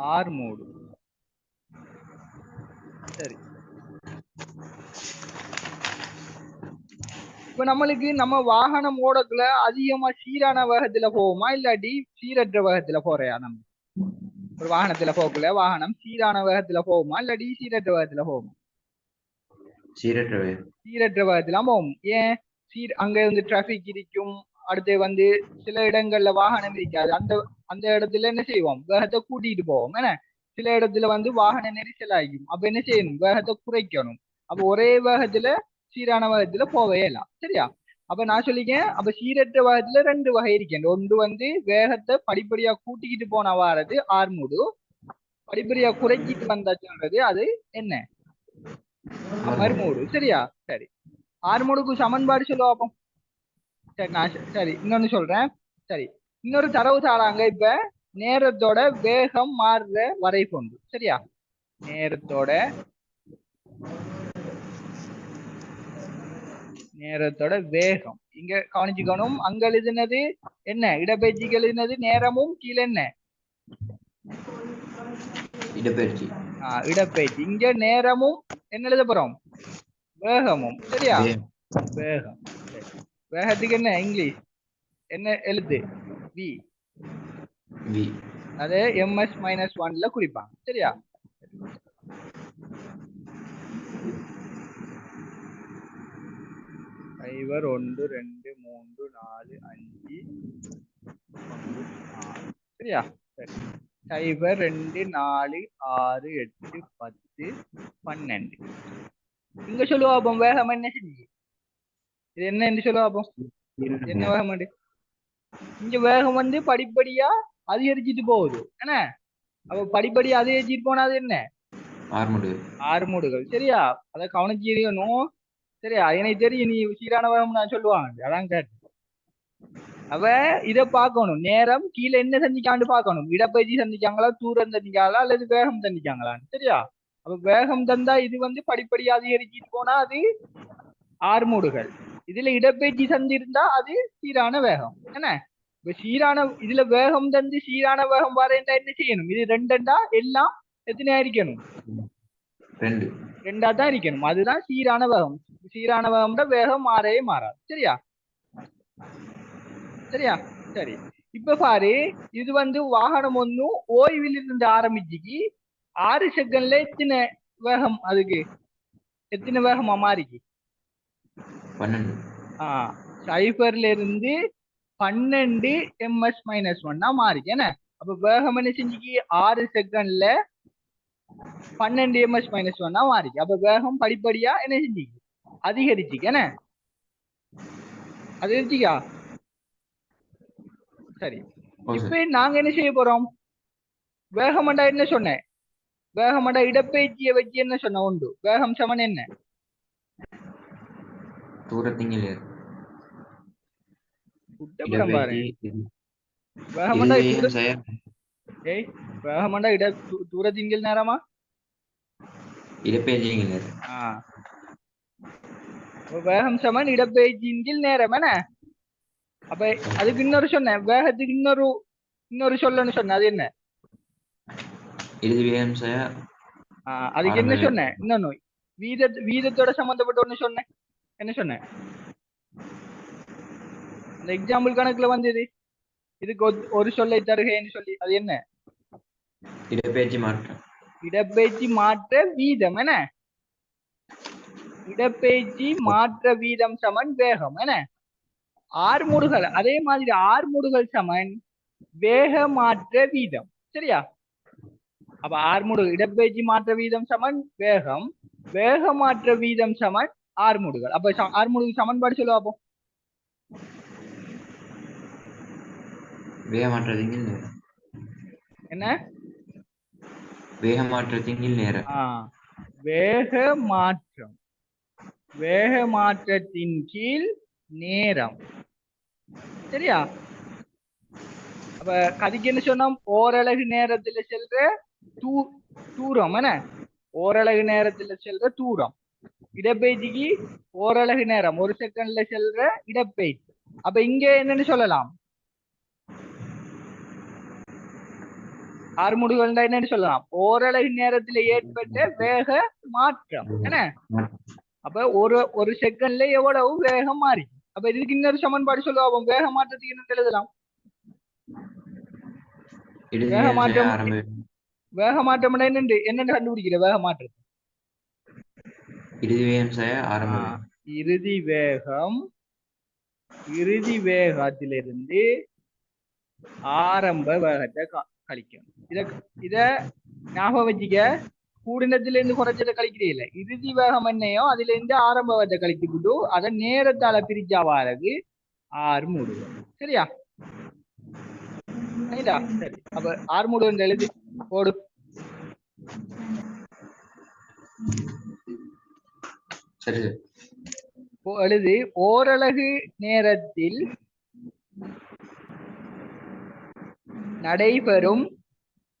R மூடு. சரி. இப்ப நம்மளுக்கு நம்ம வாகனம் ஓடக்குள்ள அதிகமா சீரான வேகத்துல போவோமா இல்லாட்டி சீரற்ற வேகத்துல போறையா நம்ம? ஒரு வாகனத்துல போகக்குள்ள வாகனம் சீரான வேகத்துல போகுமா இல்லாட்டி சீரற்ற வேகத்துல போகுமா? சீரற்றவே சீரற்ற வேகத்துல போகும். ஏன்? சீர் அங்க இருந்து டிராபிக் இருக்கும் அடுத்து வந்து சில இடங்கள்ல வாகனம் இருக்காது. அந்த அந்த இடத்துல என்ன செய்வோம்? வேகத்தை கூட்டிட்டு போவோம். என்ன? சில இடத்துல வந்து வாகன நெரிசல் ஆகும் அப்ப என்ன செய்யணும்? வேகத்தை குறைக்கணும். அப்ப ஒரே வேகத்துல சீரான வேகத்துல போவே இல்லை. சரியா? அப்ப நான் சொல்லிக்கேன். அப்ப சீரற்ற வேகத்துல ரெண்டு வகை இருக்கேன் ஒன்று வந்து வேகத்தை படிப்படியா கூட்டிக்கிட்டு போன வாரது ஆர்முடு படிப்படியா குறைச்சிட்டு வந்தா சொல்றது அது என்ன? மறுமூடு சரியா? சரி. ஆர்முடுக்கு சமன்பாடு சொல்லுவோம் அப்போ. சரி நான் சரி இன்னொன்னு சொல்றேன். சரி இன்னொரு தரவு தாராங்க இப்ப. நேரத்தோட வேகம் மாறுற வரை கொண்டு சரியா? நேரத்தோட நேரத்தோட வேகம். இங்க கவனிச்சுக்கணும். அங்க எழுதினது என்ன? இடப்பெயர்ச்சிக்கு எழுதினது நேரமும் கீழே என்ன? இடப்பெயர்ச்சி. ஆஹ் இடப்பெயர்ச்சி. இங்க நேரமும் என்ன எழுத போறோம்? வேகமும். சரியா? வேகம். வேகத்துக்கு என்ன இங்கிலீஷ் என்ன எழுத்து வி வி அது எம்எஸ் மைனஸ் ஒன்ல குறிப்பாங்க சரியா சைபர் ஒன்று ரெண்டு மூன்று நாலு அஞ்சு சரியா சரி சைபர் ரெண்டு நாலு ஆறு எட்டு பத்து பன்னெண்டு இங்க சொல்லுவா அப்போ வேகம் என்ன செஞ்சு இது என்ன என்று சொல்லுவா அப்போ என்ன வேகம்? இங்க வேகம் வந்து படிப்படியா அதிகரிச்சுட்டு போகுது. என்ன? அப்ப படிப்படியா அதிகரிச்சுட்டு போனா அது என்ன? ஆர்முடு ஆறுமூடுகள். சரியா? அத கவனிச்சிருக்கணும் சரியா? எனக்கு தெரியும் நீ சீரான வேகம் நான் சொல்லுவாங்க அதான் கேட்டு அவ இத பார்க்கணும். நேரம் கீழே என்ன செஞ்சிக்கான்னு பார்க்கணும்? இடப்பயிற்சி சந்திச்சாங்களா தூரம் தந்திக்காங்களா அல்லது வேகம் தந்திச்சாங்களான்னு சரியா? அப்ப வேகம் தந்தா இது வந்து படிப்படியா அதிகரிச்சுட்டு போனா அது ஆறுமூடுகள். இதுல இடப்பெயர்ச்சி சந்திருந்தா அது சீரான வேகம் என்ன? இப்ப சீரான இதுல வேகம் தந்து சீரான வேகம் வரேன்டா என்ன செய்யணும்? இது ரெண்டண்டா எல்லாம் எத்தனையா இருக்கணும்? ரெண்டு. ரெண்டா தான் இருக்கணும். அதுதான் சீரான வேகம். சீரான வேகம்னா வேகம் மாறவே மாறாது. சரியா? சரியா? சரி. இப்ப பாரு இது வந்து வாகனம் ஒன்னும் ஓய்வில் இருந்து ஆரம்பிச்சுக்கு ஆறு செகண்ட்ல எத்தனை வேகம் அதுக்கு? எத்தனை வேகமா மாறிக்கு? பன்னெண்டு. சைபர்ல இருந்து பன்னெண்டு எம்எஸ் மைனஸ் ஒன்னா மாறிக்கு என்ன? அப்ப வேகம் என்ன செஞ்சுக்கு? ஆறு செகண்ட்ல பன்னெண்டு எம்எஸ் மைனஸ் ஒன்னா மாறிக்கு அப்ப வேகம் படிப்படியா என்ன செஞ்சுக்கு? அதிகரிச்சுக்கு என்ன? அதிகரிச்சிக்கா? சரி. இப்ப நாங்க என்ன செய்ய போறோம்? வேகமண்டா என்ன சொன்னேன்? வேகமண்டா இடப்பெயர்ச்சியை வச்சு என்ன சொன்ன உண்டு. வேகம் சமன் என்ன தூரத்திங்கில் குட்டப்புறம் பாரு இடப்பெயர்ச்சி இது- வேகமண்டா இது தூர- சார் ஏய் வேகமண்டா இட து- தூரத்தின்கள் நேரமா? இடப்பெயர்ச்சிங்கில் ஆ. அப்ப வேகம் சமன் இடப்பெயர்ச்சியின் கீழ் நேரம் என்ன? அப்ப அதுக்கு இன்னொரு சொன்னேன். வேகத்துக்கு இன்னொரு இன்னொரு சொல்லன்னு சொன்னேன். அது என்ன? வேகம் ஆ, அதுக்கு என்ன சொன்னேன்? இன்னொன்னு. வீத வீதத்தோட சம்பந்தப்பட்ட ஒண்ணு சொன்னேன். என்ன சொன்னேன் இந்த எக்ஸாம்பிள் கணக்குல வந்தது. இதுக்கு ஒரு- சொல்லை தருகைன்னு சொல்லி. அது என்ன? இடப்பெயர்ச்சி மாற்றம். இடப்பெயர்ச்சி மாற்ற வீதம் என்ன? இடப்பெயர்ச்சி மாற்ற வீதம் சமன் வேகம் என்ன? ஆறுமுடுகள் அதே மாதிரி ஆறுமுடுகள் சமன் வேக மாற்ற வீதம். சரியா? அப்ப ஆறுமுடு இடப்பெயர்ச்சி மாற்ற வீதம் சமன் வேகம். வேக மாற்ற வீதம் சமன் ஆறுமுடுகள் அப்ப ஆறுமுடுகள் சமன்பாடு சொல்லுவா அப்போ வேக மாற்றத்திங்கில் நேரம் என்ன வேக மாற்றத்திங்கில் நேரம் வேக மாற்றம் வேக மாற்றத்தின் கீழ் நேரம் சரியா அப்ப கதிக்கு என்ன சொன்னோம் ஓரலகு நேரத்துல செல்ற தூ தூரம் என்ன ஓரலகு நேரத்துல செல்ற தூரம் இடப்பெயர்ச்சிக்கு ஓரலகு நேரம் ஒரு செகண்ட்ல செல்ற இடப்பெயர்ச்சி. அப்ப இங்க என்னன்னு சொல்லலாம்? ஆறு முடிவுகள் என்னன்னு சொல்லலாம்? ஓரளவு நேரத்துல ஏற்பட்ட வேக மாற்றம். என்ன? அப்ப ஒரு ஒரு செகண்ட்ல எவ்வளவு வேகம் மாறி? அப்ப இதுக்கு இன்னொரு சமன்பாடு சொல்லுவோம் வேக மாற்றத்துக்கு என்ன எழுதலாம்? வேக மாற்றம் வேக மாற்றம் என்னன்னு என்னன்னு கண்டுபிடிக்கிற? வேக மாற்றம் இறுதி ஆ, இறுதி வேகம் இறுதி வேகத்திலிருந்து ஆரம்ப வேகத்தை க- கழிக்கும். இத இத ஞாபகம் வச்சுக்க. கூடினத்துல இருந்து குறைச்சதை கழிக்கிறே இல்ல. இறுதி வேகம் என்னையோ அதுல இருந்து ஆரம்ப வேகத்தை கழிச்சுக்கிட்டு அதை நேரத்தால பிரிச்சா வாரது ஆறு மூடுவோம். சரியா? ரைட்டா சரி. அப்ப ஆறு மூடுவோம் எழுதி போடு. சரி. பொழுது ஓரலகு நேரத்தில் நடைபெறும்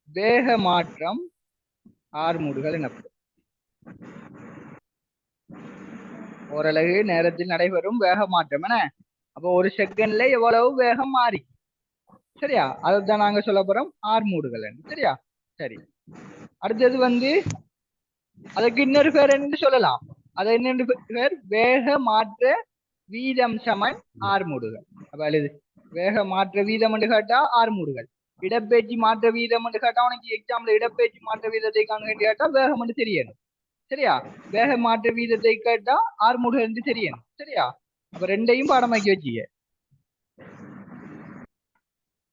வேக மாற்றம் ஆர்மூடுகள் எனப்படும். ஓரலகு நேரத்தில் நடைபெறும் வேக மாற்றம் என்ன? அப்போ ஒரு செகண்ட்ல எவ்வளவு வேகம் மாறி? சரியா? அதுதான் நாங்க சொல்ல போறோம் ஆர்மூடுகள் சரியா? சரி. அடுத்தது வந்து அதுக்கு இன்னொரு பேர் என்று சொல்லலாம். அது என்னென்று பேர் வேக மாற்ற வீதம் சமன் ஆர்மூடுகள். அப்ப எழுது வேக மாற்ற வீதம் என்று கேட்டா ஆர்மூடுகள். இடப்பெயர்ச்சி மாற்ற வீதம் என்று கேட்டா உனக்கு எக்ஸாம்ல இடப்பெயர்ச்சி மாற்ற வீதத்தை காண கேட்டா வேகம் என்று தெரியணும். சரியா? வேக மாற்ற வீதத்தை கேட்டா ஆர்மூடுகள் என்று தெரியணும். சரியா? அப்ப ரெண்டையும் பாடமாக்கி வச்சுக்க.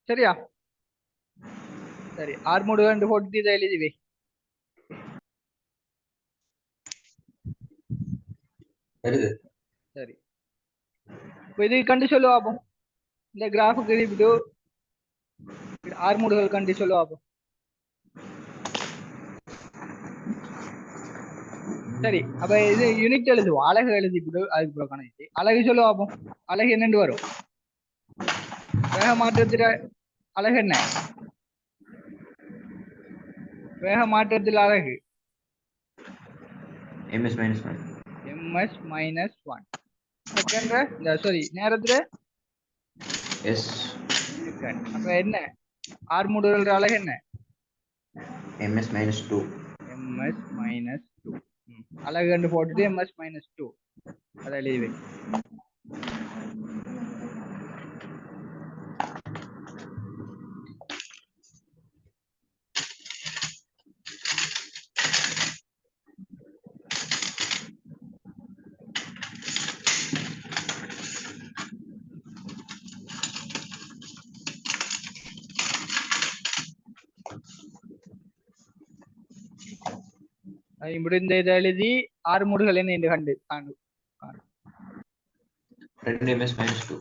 சரியா? சரி. ஆர்மூடுகள் என்று போட்டு இதை எழுதி வருது சரி. இப்போ இது கண்டு சொல்லு பார்ப்போம் இந்த கிராஃபுக்கு இப்படி ஆர்மூடுகள் கண்டு சொல்லு பார்ப்போம் சரி அப்ப இது யூனிட் எழுதுவோம் அழகு எழுதி அதுக்கு பிறகு கணக்கு அழகு சொல்லு பார்ப்போம் அழகு என்னண்டு வரும்? வேக மாற்றத்துல அழகு என்ன? வேக மாற்றத்தில் அழகு. M s minus one m s minus one second sorry நேரத்துல? எஸ் அப்ப என்ன? ஆர்முடுகள் அழகு என்ன? M s minus two m s minus two அழகு கண்டு போட்டுட்டு எம்எஸ் மைனஸ் டூ அதை எழுதி வை. அதை முடிந்த இதை எழுதி ஆறுமுடுகள் என்ன என்று கண்டு காணு. ரெண்டு எம்எஸ் மைனஸ் டூ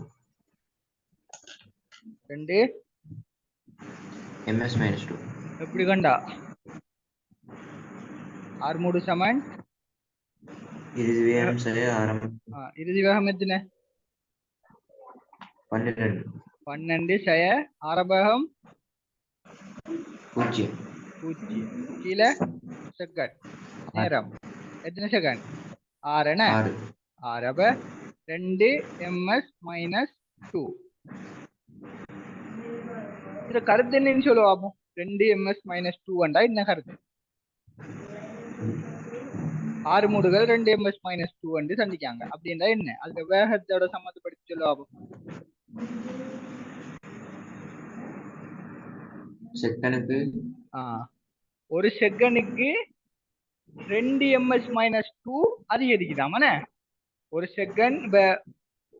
ரெண்டு. எம்எஸ் மைனஸ் டூ எப்படி கண்டா? ஆறுமுடு சமன். இறுதி விகிதம் செய்ய ஆரம்ப ஆ, இறுதி வேகம் எத்தனை? பன்னிரெண்டு. பன்னெண்டு செய ஆரம்பகம் பூஜ்ஜியம். பூஜ்ஜியம். கீழே செகண்ட் நேரம். எத்தனை செகண்ட் ஆறு என்ன? ஆறு. அப்ப ரெண்டு எம்எஸ் மைனஸ் டூ இதுல கருத்து என்னன்னு சொல்லுவா அப்போ ரெண்டு எம்எஸ் மைனஸ் டூ வண்டா என்ன கருத்து? ஆறு மூடுகள் ரெண்டு எம்எஸ் மைனஸ் டூ வந்து சந்திக்காங்க. அப்படின்னா என்ன? அதுக்கு வேகத்தோட சம்மந்தப்படுத்தி சொல்லுவா அப்போ செகண்டுக்கு ஆ. ஒரு செகண்டுக்கு ரெண்டு எம்எஸ் மைனஸ் டூ அதிகரிக்குதாமண்ணே ஒரு செகண்ட் இப்போ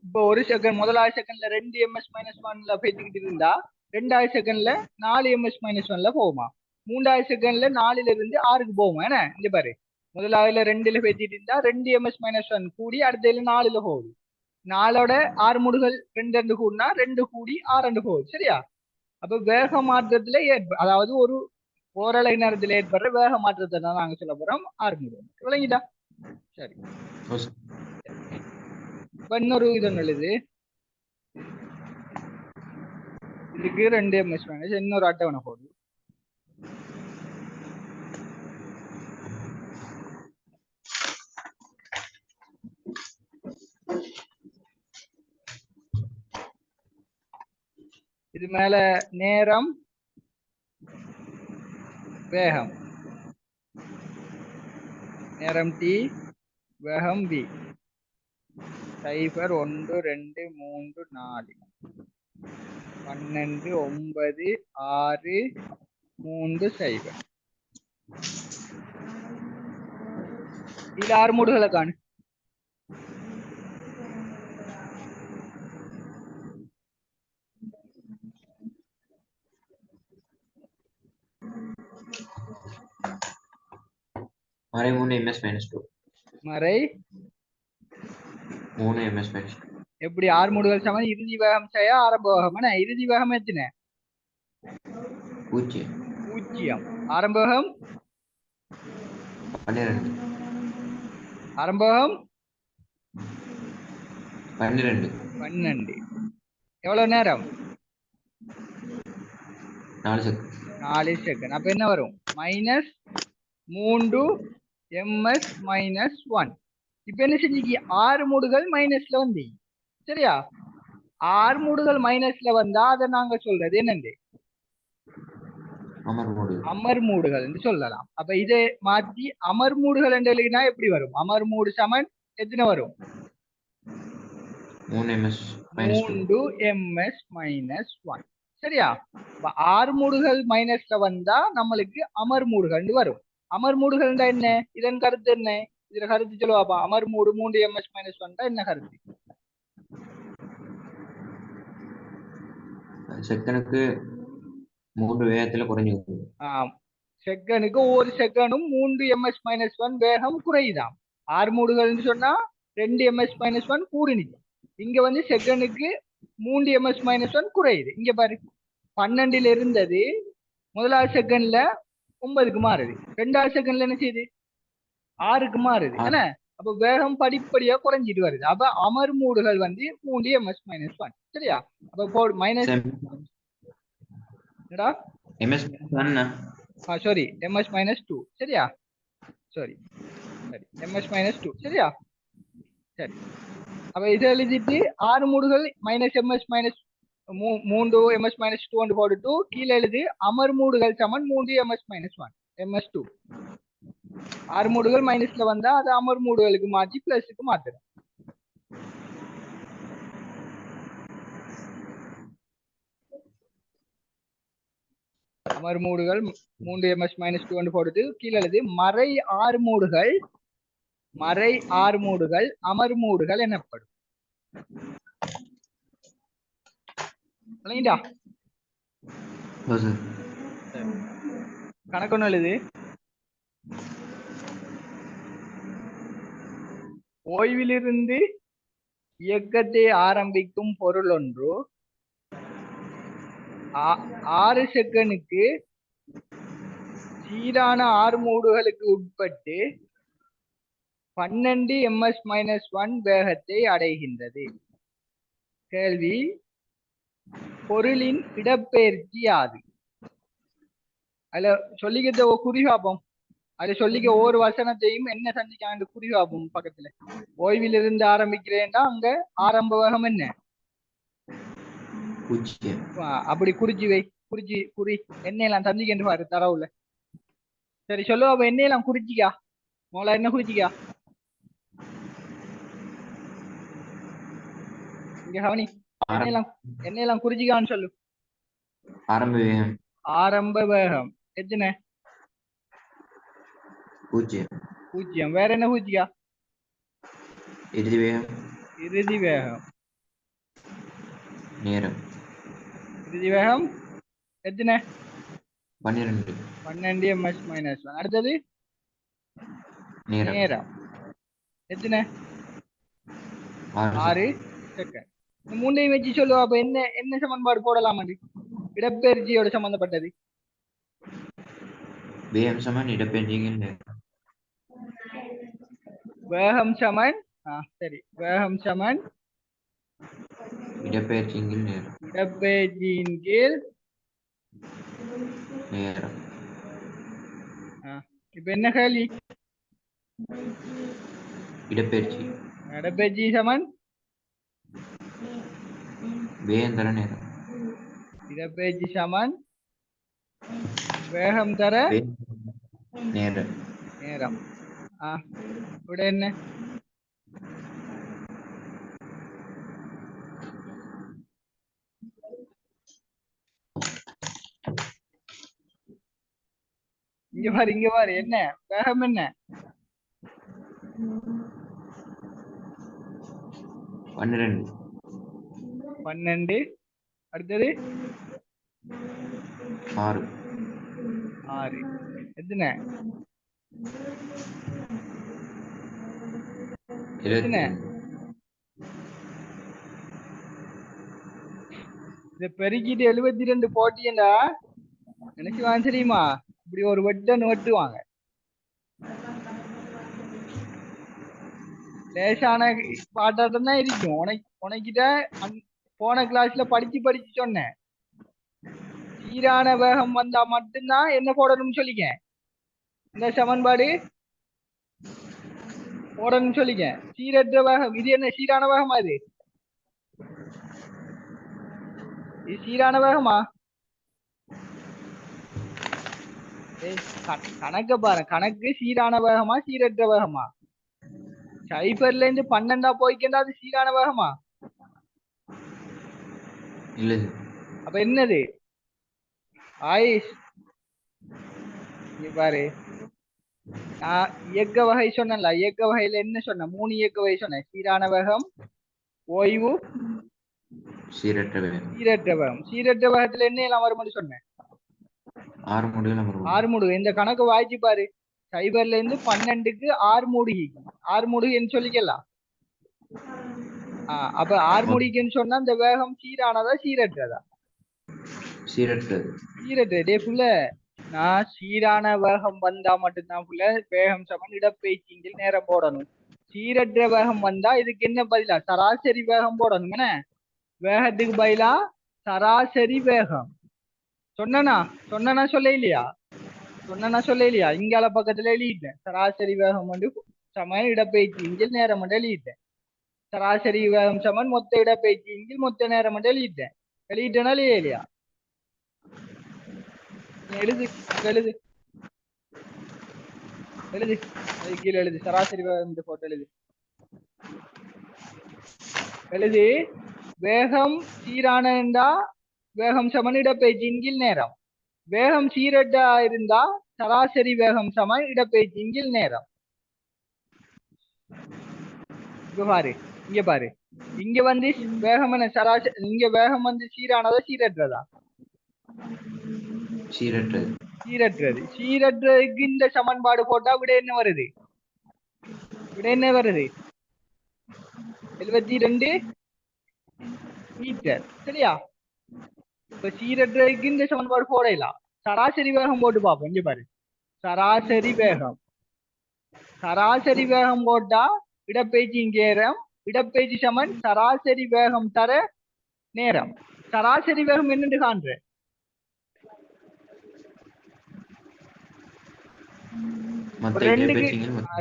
இப்போ ஒரு செகண்ட் முதலாவது செகண்ட்ல ரெண்டு எம்எஸ் மைனஸ் ஒன்ல பேசிக்கிட்டு இருந்தா ரெண்டாவது செகண்ட்ல நாலு எம்எஸ் மைனஸ் ஒன்ல போகுமா? மூன்றாவது செகண்ட்ல நாலுல இருந்து ஆறுக்கு போகுமா என்ன? இந்த பாரு. முதலாவதுல ரெண்டுல பேசிட்டு இருந்தா ரெண்டு எம்எஸ் மைனஸ் ஒன் கூடி அடுத்ததுல நாலுல போகுது. நாலோட ஆறு முடுகள் ரெண்டு ரெண்டு கூடினா ரெண்டு கூடி ஆறு ரெண்டு போகுது. சரியா? அப்ப வேக மாற்றத்துல ஏற்ப அதாவது ஒரு ஓரளவு நேரத்தில் ஏற்படுற வேக மாற்றத்தை தான் நாங்க சொல்ல போறோம். ஆறு முடுகள் விளங்கிட்டா? சரி. இப்ப இன்னொரு இது ஒண்ணு எழுது. இதுக்கு ரெண்டு எம்எஸ் மைனஸ் இன்னொரு அட்டவணை போடு. இது மேல நேரம் வேகம். நேரம் டி. வேகம் வி. சைபர் ஒன்று ரெண்டு மூன்று நாலு. பன்னெண்டு ஒன்பது ஆறு மூன்று சைபர். இதுல ஆறு மூடுகளை காணு. மறை மூணு எம்எஸ் மைனஸ் டூ மறை மூணு எம்எஸ் மைனஸ் டூ எப்படி ஆறு மூடுகள் சமம் இறுதி வேகம் செய்ய ஆரம்ப வேகம் இறுதி வேகம் எத்தனை பூஜ்ஜியம் பூஜ்ஜியம் ஆரம்ப வேகம் பன்னிரெண்டு ஆரம்ப வேகம் பன்னிரெண்டு பன்னெண்டு எவ்வளவு நேரம் நாலு செகண்ட் நாலு செகண்ட் அப்ப என்ன வரும் மைனஸ் மூன்று எம்எஸ் மைனஸ் ஒன் இப்ப என்ன செஞ்சீங்க ஆறு மூடுகள் மைனஸ்ல வந்தீங்க சரியா? ஆறு மூடுகள் மைனஸ்ல வந்தா அதை நாங்க சொல்றது என்னண்டு? அமர் மூடு அமர் மூடுகள் என்று சொல்லலாம். அப்ப இதை மாத்தி அமர் மூடுகள் என்று எழுதினா எப்படி வரும்? அமர் மூடு சமன் எத்தனை வரும்? மூன்று எம்எஸ் மைனஸ் ஒன் சரியா? ஆறு மூடுகள் மைனஸ்ல வந்தா நம்மளுக்கு அமர் மூடுகள் வரும். அமர் மூடுகள் என்ன? இதன் கருத்து என்ன? இதுல கருத்து சொல்லுவாப்பா அமர் மூடு மூன்று எம்எஸ் மைனஸ் ஒன் என்ன கருத்து? செகண்டுக்கு மூன்று வேகத்துல குறைஞ்சு ஆம். செகண்டுக்கு ஒரு செகண்டும் மூன்று எம்எஸ் மைனஸ் ஒன் வேகம் குறையுதாம். ஆறு மூடுகள்னு சொன்னா ரெண்டு எம்எஸ் மைனஸ் ஒன் கூடினுச்சு இங்க வந்து செகண்டுக்கு மூன்று எம்எஸ் மைனஸ் ஒன் குறையுது. இங்க பாரு பன்னெண்டுல இருந்தது முதலாவது செகண்ட்ல ஒன்பதுக்கு மாறுது. ரெண்டாவது செகண்ட்ல என்ன செய்யுது? ஆறுக்கு மாறுது. என்ன? அப்ப வேகம் படிப்படியா குறைஞ்சிட்டு வருது. அப்ப அமர் மூடுகள் வந்து மூன்று எம்எஸ் மைனஸ் ஒன் சரியா? அப்ப மைனஸ் என்னடா? M s sorry m s minus two சரியா? சாரி சரி. எம்எஸ் மைனஸ் டூ சரியா? சரி. அப்ப இதை எழுதிட்டு ஆறு மூடுகள் மைனஸ் எம்எஸ் மைனஸ் மூன்று எம்எஸ் மைனஸ் டூ ஒன்று போட்டுட்டு கீழே எழுது அமர் மூடுகள் சமன் மூன்று m s minus one m s two ஆறு மூடுகள் மைனஸ்ல வந்தா அது அமர் மூடுகளுக்கு மாற்றி பிளஸுக்கு மாத்துறேன் அமர் மூடுகள் மூன்று எம்எஸ் மைனஸ் டூ போடுது கீழே எழுது மறை ஆறு மூடுகள் மறை ஆறு மூடுகள் அமர் மூடுகள் எனப்படும். விளங்கிட்டா கணக்கு எழுது. ஓய்விலிருந்து இயக்கத்தை ஆரம்பிக்கும் பொருள் ஒன்று. ஆறு செகண்டுக்கு சீரான ஆறு மூடுகளுக்கு உட்பட்டு பன்னெண்டு எம்எஸ் மைனஸ் ஒன் வேகத்தை அடைகின்றது. கேள்வி. பொருளின் இடப்பெயர்ச்சி யாது? அதுல சொல்லிக்கிட்ட ஒரு குறி பார்ப்போம் அதுல சொல்லிக்க ஒவ்வொரு வசனத்தையும் என்ன செஞ்சுக்காண்டு குறி பார்ப்போம் பக்கத்துல. ஓய்விலிருந்து ஆரம்பிக்கிறேன்டா அங்க ஆரம்ப வேகம் என்ன? அப்படி குறிச்சு வை குறிச்சு குறி எண்ணெயெல்லாம் தந்திக்கிட்டு பாரு தரவுல. சரி சொல்லு அப்ப எண்ணெயெல்லாம் குறிச்சிக்கா மோளா என்ன குறிச்சிக்கா இங்க கவனி. எண்ணெயெல்லாம் எண்ணெயெல்லாம் குறிச்சிக்கான்னு சொல்லு. ஆரம்ப வேகம். ஆரம்ப வேகம். எத்தனை? பூஜ்ஜியம். பூஜ்ஜியம். வேற என்ன பூஜ்ஜிக்கா இறுதி வேகம். இறுதி வேகம். நேரம். இறுதி வேகம். எத்தனை? பன்னிரெண்டு. பன்னெண்டு எம்எஸ் மைனஸ் அடுத்தது? நேரம். நேரம். எத்தனை? ஆறு. செகண்ட் மூண்டையும் வச்சு சொல்லுவா அப்ப என்ன என்ன சமன்பாடு போடலாம் இடப்பெயர்ச்சியோட சம்பந்தப்பட்டது. வேகம் சமன் இடப்பெயர்ச்சிகள் நேரம் வேகம் சமன் ஆ சரி. வேகம் சமன் இடப்பெயர்ச்சிகள் நேரம். இடப்பெயர்ச்சியின் கீழ் நேரம். இப்ப என்ன கேள்வி? இடப்பெயர்ச்சி. இடப்பெயர்ச்சி சமன் வேகம் தர நேரம் இடப்பெயர்ச்சி சமன் வேகம் தர வே- நேரம் நேரம் ஆ ഇവിടെ என்ன இங்க பாரு இங்க பாரு என்ன வேகம் என்ன பன்னிரெண்டு பன்னெண்டு. அடுத்தது? ஆறு. ஆறு. எத்தனை? எத்தனை? இத பெருக்கிட்டு எழுபத்தி ரெண்டு போட்டியண்டா. நினைச்சு வாங்க தெரியுமா? இப்படி ஒரு வெட்டன் வெட்டுவாங்க லேசான பாட்டாட்டம் தான் இருக்கும் உனக்கு உனக்கிட்ட போன கிளாஸ்ல படிச்சு படிச்சு சொன்னேன். சீரான வேகம் வந்தா மட்டும்தான் என்ன போடணும்னு சொல்லிக்க. இந்த சமன்பாடு? போடணும்னு சொல்லிக்க. சீரற்ற வேகம். இது என்ன சீரான வேகமா இது? இது சீரான வேகமா? கணக்க பாரு. கணக்கு சீரான வேகமா சீரற்ற வேகமா? சைபர்ல இருந்து பன்னெண்டா போய்க்கண்டா அது சீரான வேகமா? அப்ப என்னது? ஆயிஷ். பாரு. இயக்க வகை சொன்னேன்ல இயக்க வகையில என்ன சொன்னேன்? மூணு இயக்க வகை சொன்னேன். சீரான வேகம் ஓய்வு சீரற்ற வேகம். சீரற்ற வேகம். சீரற்ற வேகத்துல என்ன எல்லாம் வரும்னு சொன்னேன்? ஆறு நம்ம ஆறு மூடுகு இந்த கணக்கு வாய்ச்சி பாரு. சைபர்ல இருந்து பன்னெண்டுக்கு ஆறு மூடுகி. ஆறு மூடுகின்னு சொல்லிக்கலாம். அப்ப ஆறு மூடிக்குன்னு சொன்னா இந்த வேகம் சீரானதா சீரற்றதா? சீரற்றது. சீரற்ற டே புள்ள நான் சீரான வேகம் வந்தா மட்டும்தான் புள்ள. வேகம் சமன் இடப்பெயர்ச்சிங்கில் நேரம் போடணும். சீரற்ற வேகம் வந்தா இதுக்கு என்ன பதிலா? சராசரி வேகம் போடணும் என்ன? வேகத்துக்கு பதிலா சராசரி வேகம். சொன்னனா? சொன்னனா சொல்ல இல்லையா சொன்னனா சொல்ல இல்லையா இங்கால பக்கத்துல எழுதிட்டேன். சராசரி வேகம் வந்து சமன் இடப்பெயர்ச்சி இங்கில் நேரம் மட்டும் எழுதிட்டேன். சராசரி வேகம் சமன் மொத்த இடப்பெயர்ச்சி இங்கில் மொத்த நேரம் மட்டும் எழுதிட்டேன் எழுதிட்டேனா இல்லையா எழுது எழுது எழுது அது கீழே எழுது சராசரி வேகம் இந்த போட்டு எழுது எழுது வேகம் சீரான சீரானண்டா வேகம் சமன் இடப்பெயர்ச்சியின் கீழ் நேரம் வேகம் சீரட்டா இருந்தா சராசரி வேகம் சமன் இடப்பெயர்ச்சியின் கீழ் நேரம் பாரு இங்க பாரு. இங்க வந்து வேகம் என்ன சராசரி இங்க வேகம் வந்து சீரானதா சீரற்றதா? சீரற்றது. சீரற்றது. சீரற்றதுக்கு இந்த சமன்பாடு போட்டா விட என்ன வருது? விட என்ன வருது? எழுபத்தி ரெண்டு மீட்டர். சரியா? இப்ப சீரற்றதுக்கு இந்த சமன்பாடு போடலாம். சராசரி வேகம் போட்டு பார்ப்போம். இங்க பாரு. சராசரி வேகம். சராசரி வேகம் போட்டா இடப்பெயர்ச்சி நேரம் இடப்பெயர்ச்சி சமன் சராசரி வேகம் தர நேரம். சராசரி வேகம் என்னன்னு காண்ற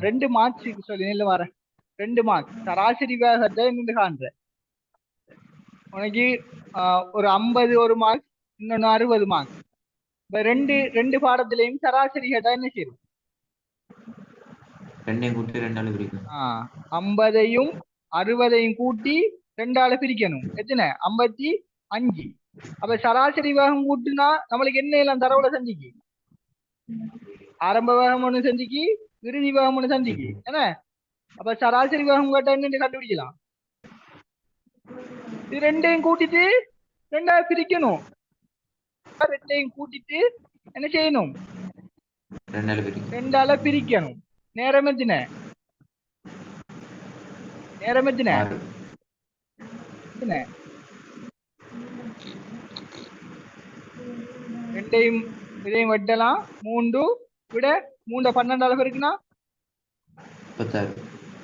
ரெண்டு மார்க்ஸ் சொல்லி நெல்ல வரேன். ரெண்டு மார்க் சராசரி வேகத்தை நின்று காண்ற உனக்கு ஒரு ஐம்பது ஒரு மார்க் இன்னொன்னு அறுபது மார்க் இப்ப ரெண்டு ரெண்டு பாடத்திலையும் சராசரி கேட்டா என்ன செய்யும் ரெண்டையும் கூட்டி ரெண்டால பிரிக்கும் ஐம்பதையும் அறுபதையும் கூட்டி ரெண்டால பிரிக்கணும். எத்தனை? ஐம்பத்தி அஞ்சு. அப்ப சராசரி வேகம் கூட்டுனா நம்மளுக்கு என்ன எல்லாம் தரவுல சந்திக்கு ஆரம்ப வேகம் ஒண்ணு சந்திக்கு இறுதி வேகம் ஒண்ணு சந்திக்கு என்ன? அப்ப சராசரி வேகம் கேட்டா என்னன்னு கண்டுபிடிக்கலாம். இது ரெண்டையும் கூட்டிட்டு ரெண்டா பிரிக்கணும். ரெண்டையும் கூட்டிட்டு என்ன செய்யணும்? ரெண்டால பிரிக்கணும். நேரம் எத்தனை? நேரம் எத்தனை? ரெண்டையும் இதையும் வெட்டலாம். மூன்று விட மூண்ட பன்னெண்டால இருக்குன்னா? முப்பத்தாறு.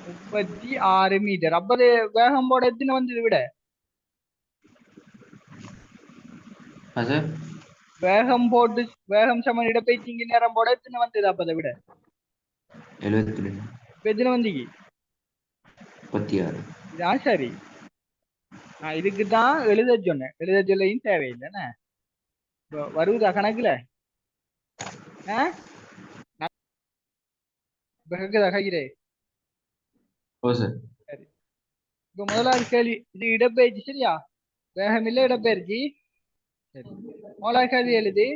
முப்பத்தி ஆறு மீட்டர். அப்பது வேகம் போட எத்தனை வந்தது விட? வேகம் போட்டு வேகம் சமன் இடப்பெயர்ச்சிங்க நேரம் போட எத்தனை வந்தது அப்பதை விட? எத்தனை வந்தீங்க முப்பத்தி ஆறு இதான் சரி நான் இதுக்கு தான் எழுத சொன்னேன். எழுத சொல்லையும் தேவையில்லைண்ணே இப்போ வருவதா கணக்குல? ஆ? கேக்குதா கையிலே? ஓ சார். இப்ப முதலாவது கேள்வி. இது இடப்பெயர்ச்சி சரியா? வேகம் இல்ல இடப்பெயர்ச்சி? சரி. முதலாவது கேள்வி எழுது.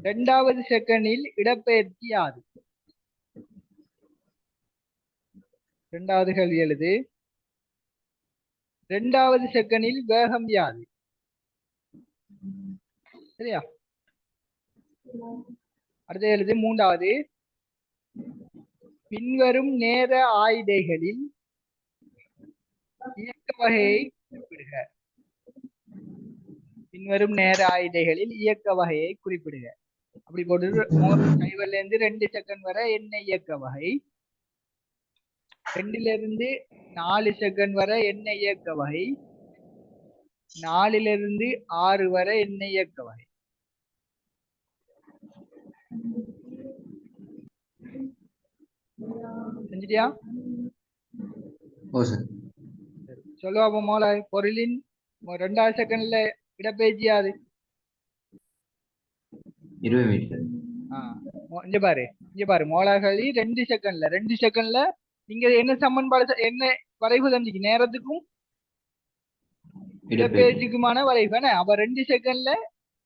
இரண்டாவது செகண்டில் இடப்பெயர்ச்சி யாது இரண்டாவது கேள்வி எழுது. இரண்டாவது செகண்டில் வேகம் யாது? சரியா? அடுத்து எழுது மூன்றாவது. பின்வரும் நேர ஆயுதைகளில் இயக்க வகையை குறிப்பிடுக. பின்வரும் நேர ஆயுதைகளில் இயக்க வகையை குறிப்பிடுக. அப்படி போட்டு இருந்து ரெண்டு செகண்ட் வரை என்ன இயக்க வகை? ரெண்டுல இருந்து நாலு செகண்ட் வரை என்ன இயக்க வகை. நாலுல இருந்து ஆறு வரை என்ன இயக்க வகை. செஞ்சிட்டியா? சொல்லுவா அப்ப பொருளின் ரெண்டாவது செகண்ட்ல இடப்பெயர்ச்சி யாது? இருபது மீட்டர். ஆ, இங்க பாரு இங்க பாரு. மோளாகலி ரெண்டு செகண்ட்ல ரெண்டு செகண்ட்ல நீங்க என்ன சமன்பாடு என்ன வரைவு தந்திக்கு நேரத்துக்கும் இடப்பெயர்ச்சி. இடப்பெயர்ச்சிக்குமான வரைவு என்ன அப்ப ரெண்டு செகண்ட்ல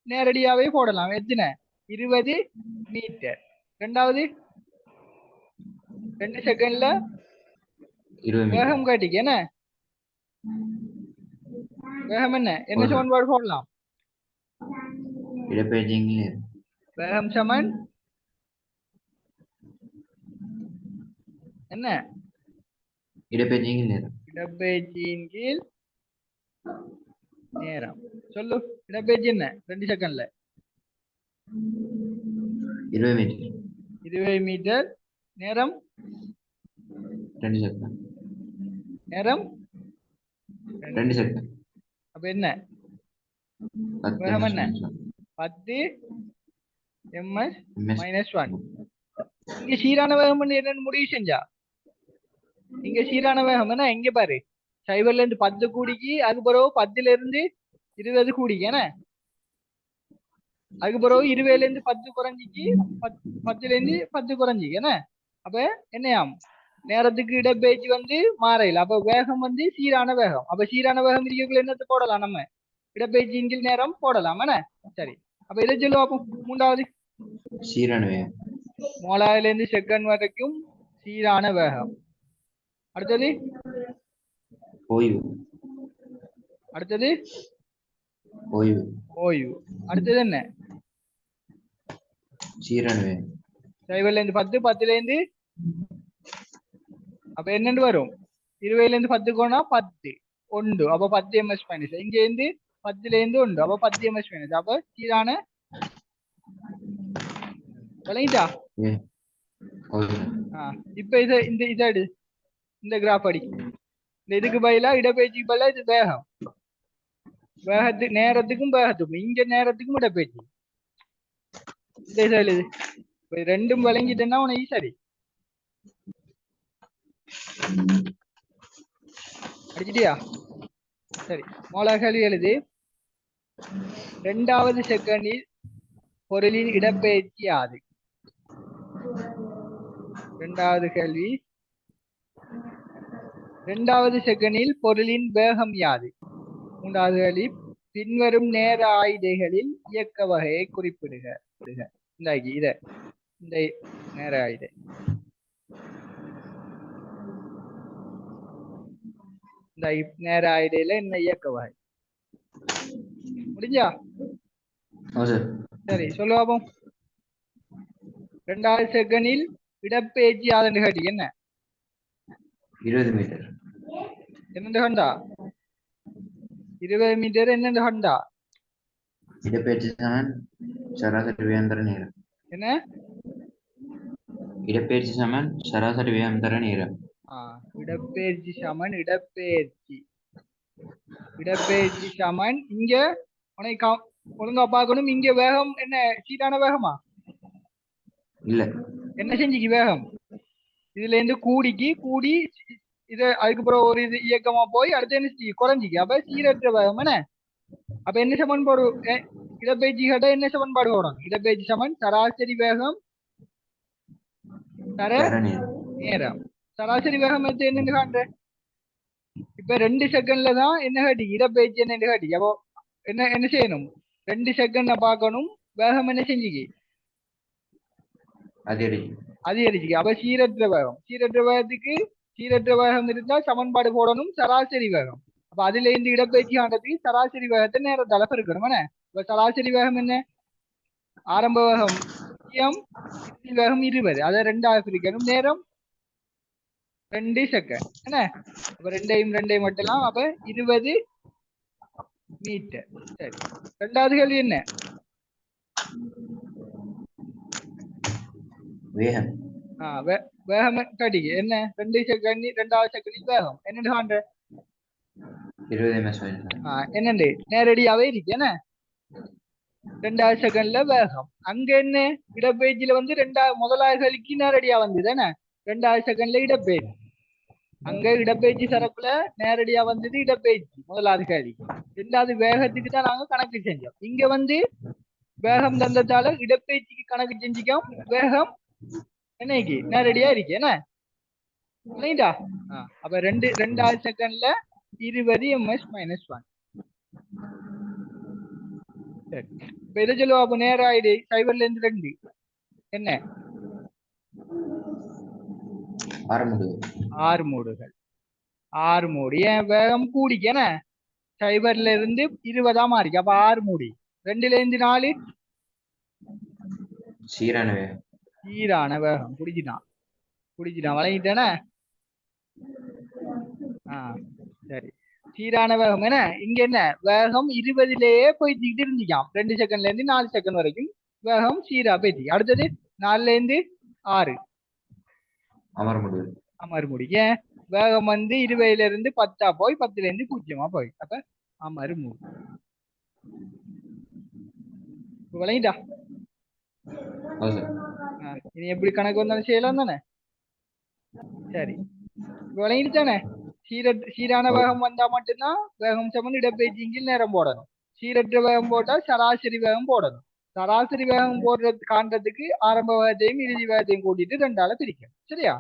நேரடியாவே போடலாம். எத்தனை? இருபது மீட்டர் ரெண்டாவது ரெண்டு செகண்ட்ல வேகம் காட்டிக்கு என்ன வேகம் என்ன? என்ன சமன்பாடு போடலாம்? இடப்பெயர்ச்சிங்களே வேகம் சமன் என்ன? இடப்பெயர்ச்சிங்களே இடப்பெயர்ச்சியின் கீழ் நேரம். சொல்லு இடப்பெயர்ச்சி என்ன? ரெண்டு செகண்ட்ல இருபது மீட்டர். இருபது மீட்டர். நேரம்? ரெண்டு செகண்ட் நேரம்? ரெண்டு செகண்ட் அப்ப என்ன? வேகம் என்ன? பத்து. எம்எஸ். மைனஸ் ஒன் இங்க சீரான வேகம் என்னன்னு முடிவு செஞ்சா? இங்க சீரான வேகம் என்ன இங்க பாரு. சைபர்ல இருந்து பத்து கூடிக்கு அதுக்கு பிறகு பத்துல இருந்து இருபது கூடிக்கு என்ன? அதுக்கு பிறகு இருபதுல இருந்து பத்து குறைஞ்சிக்கு பத்- பத்துல இருந்து பத்து குறைஞ்சிக்கு என்ன? அப்ப என்னயாம்? நேரத்துக்கு இடப்பெயர்ச்சி வந்து மாறையில். அப்ப வேகம் வந்து சீரான வேகம். அப்ப சீரான வேகம் இருக்கக்குள்ள என்னத்தை போடலாம் நம்ம? இடப்பெயர்ச்சியின் கீழ் நேரம் போடலாம் என்ன? சரி. அப்ப இதை சொல்லுவோம் அப்போ மூன்றாவது. சீரான வேகம். மூலாயில இருந்து செகண்ட் வரைக்கும் சீரான வேகம். அடுத்தது? ஓய்வு. அடுத்தது? ஓய்வு. ஓய்வு. அடுத்தது என்ன? சீரான வேகம் சைவர்ல இருந்து பத்து பத்துல இருந்து அப்ப என்னண்டு வரும்? இருபதுல இருந்து பத்து போனா பத்து. ஒன்று. அப்ப பத்து எம்எஸ் மைனஸ் இங்க இருந்து பத்துல இருந்து ஒன்று. அப்ப பத்து எம்எஸ் மைனஸ் அப்ப சீரான விளங்கிட்டா? இப்ப இத இந்த இத எடு. இந்த கிராஃப் அடிக்கும். இந்த இதுக்கு பதிலா இடப்பெயர்ச்சிக்கு பதிலா இது வேகம். வேகத்து நேரத்துக்கும் வேகத்துக்கும். இங்க நேரத்துக்கும் இடப்பெயர்ச்சி. இந்த இதை. எழுது இது ரெண்டும் வழங்கிட்டேன்னா உனக்கு சரி அடிச்சிட்டியா? சரி. மோளகலி எழுது. ரெண்டாவது செகண்டில் பொருளின் இடப்பெயர்ச்சி யாது? இரண்டாவது கேள்வி. இரண்டாவது செகண்டில் பொருளின் வேகம் யாது? மூன்றாவது கேள்வி பின்வரும் நேர ஆயுதைகளில் இயக்க வகையை குறிப்பிடுக. இந்த இத. இந்த நேர ஆயுதை. இந்த நேர ஆயுதையில என்ன இயக்க வகை. முடிஞ்சா? சார். சரி சொல்லுவாப்போம் ரெண்டாவது செகண்டில் இடப்பெயர்ச்சி கேட்டி என்ன? இருபது மீட்டர். என்னென்று கண்டா இருபது மீட்டர் என்னென்று கண்டா இடப்பெயர்ச்சி சமன் சராசரி வேகந்தர நேரம் என்ன? இடப்பெயர்ச்சி சமன் சராசரி வேகந்தர நேரம் இடப்பெயர்ச்சி சமன் இடப்பெயர்ச்சி. இடப்பெயர்ச்சி சமன் இங்க உனக்கு ஒழுங்கா பார்க்கணும் இங்க வேகம் என்ன சீரான வேகமா? இல்ல. என்ன செஞ்சுக்கு வேகம்? இதுல இருந்து கூடிக்கு கூடி இது அதுக்கப்புறம் ஒரு இது இயக்கமா போய் அடுத்து என்ன குறைஞ்சிக்கு அப்ப சீரற்ற வேகம் என்ன அப்ப என்ன சமன்பாடு இடப்பெயர்ச்சி கேட்டா என்ன சமன்பாடு போடணும் இடப்பெயர்ச்சி சமன் சராசரி வேகம் தர நேரம் சராசரி வேகம் எடுத்து என்னன்னு காண்ற இப்ப ரெண்டு செகண்ட்ல தான் என்ன காட்டி இடப்பெயர்ச்சி என்ன காட்டி அப்போ என்ன என்ன செய்யணும் ரெண்டு செகண்ட்ல பார்க்கணும் வேகம் என்ன செஞ்சுக்கு அதிகரிச்சு அதிகரிச்சுக்கு அப்ப சீரற்ற வேகம் சீரற்ற வேகத்துக்கு சீரற்ற வேகம் இருந்தால் சமன்பாடு போடணும் சராசரி வேகம் அப்ப அதுல இருந்து இடப்பெயர்ச்சி ஆண்டதுக்கு சராசரி வேகத்தை நேரத்தால பெருக்கணும் என்ன இப்ப சராசரி வேகம் என்ன ஆரம்ப வேகம் பூஜ்ஜியம் இறுதி வேகம் இருபது அதை ரெண்டாக பிரிக்கணும் நேரம் ரெண்டு செகண்ட் என்ன அப்ப ரெண்டையும் ரெண்டையும் மட்டும்லாம் அப்ப இருபது மீட்டர் சரி ரெண்டாவது கேள்வி என்ன வேகம் வேகம் கடிக்கு என்ன ரெண்டு செகண்ட் ரெண்டாவது செகண்ட் வேகம் என்னன்னு காண்ற என்னண்டு நேரடியாவே இருக்கு என்ன ரெண்டாவது செகண்ட்ல வேகம் அங்க என்ன இடப்பெயர்ச்சியில வந்து ரெண்டாவது முதலாவது கழிக்கு நேரடியா வந்தது என்ன ரெண்டாவது செகண்ட்ல இடப்பெயர்ச்சி அங்க இடப்பெயர்ச்சி சரக்குல நேரடியா வந்தது இடப்பெயர்ச்சி முதலாவது கேள்வி ரெண்டாவது வேகத்துக்கு தான் நாங்க கணக்கு செஞ்சோம் இங்க வந்து வேகம் தந்ததால இடப்பெயர்ச்சிக்கு கணக்கு செஞ்சுக்கோம் வேகம் என்னைக்கு? நேரடியா இருக்கு என்ன? இல்லைங்களா அப்ப ரெண்டு ரெண்டாவது செகண்ட்ல இருபது எம்எஸ் மைனஸ் ஒன் இப்ப இதை சொல்லுவா? அப்போ நேரம் ஆயிடு. சைபர்ல இருந்து ரெண்டு. என்ன? ஆறு மூடுகள். ஆறு மூடி. ஏன் வேகம் கூடிக்கன சைபர்ல இருந்து இருபதா மாறிக்கு. அப்ப ஆறு மூடி. ரெண்டுல இருந்து நாலு? சீரான வேகம். சீரான வேகம். குடிச்சிட்டான் குடிச்சிட்டான் வழங்கிட்டானே? ஆ சரி. சீரான வேகம் என்ன? இங்க என்ன? வேகம் இருபதுலயே போயிட்டு இருந்துக்காம் ரெண்டு செகண்ட்ல இருந்து நாலு செகண்ட் வரைக்கும் வேகம் சீரா போயிட்டு அடுத்தது நாலுல இருந்து ஆறு. அமர முடிவு அமர் முடி ஏன்? வேகம் வந்து இருபதுல இருந்து பத்தா போய் பத்துல இருந்து பூஜ்ஜியமா போய். அப்ப அமர் முடி இப்ப விளங்கிட்டா இனி எப்படி கணக்கு வந்தாலும் செய்யலாம் தானே? சரி. தானே சீர சீரான வேகம் வந்தா மட்டும்தான் வேகம் சமன் இடப்பெயர்ச்சிங்கில் நேரம் போடணும். சீரற்ற வேகம் போட்டா சராசரி வேகம் போடணும். சராசரி வேகம் போடுறது காண்றதுக்கு ஆரம்ப வேகத்தையும் இறுதி வேகத்தையும் கூட்டிட்டு ரெண்டால பிரிக்கணும். சரியா?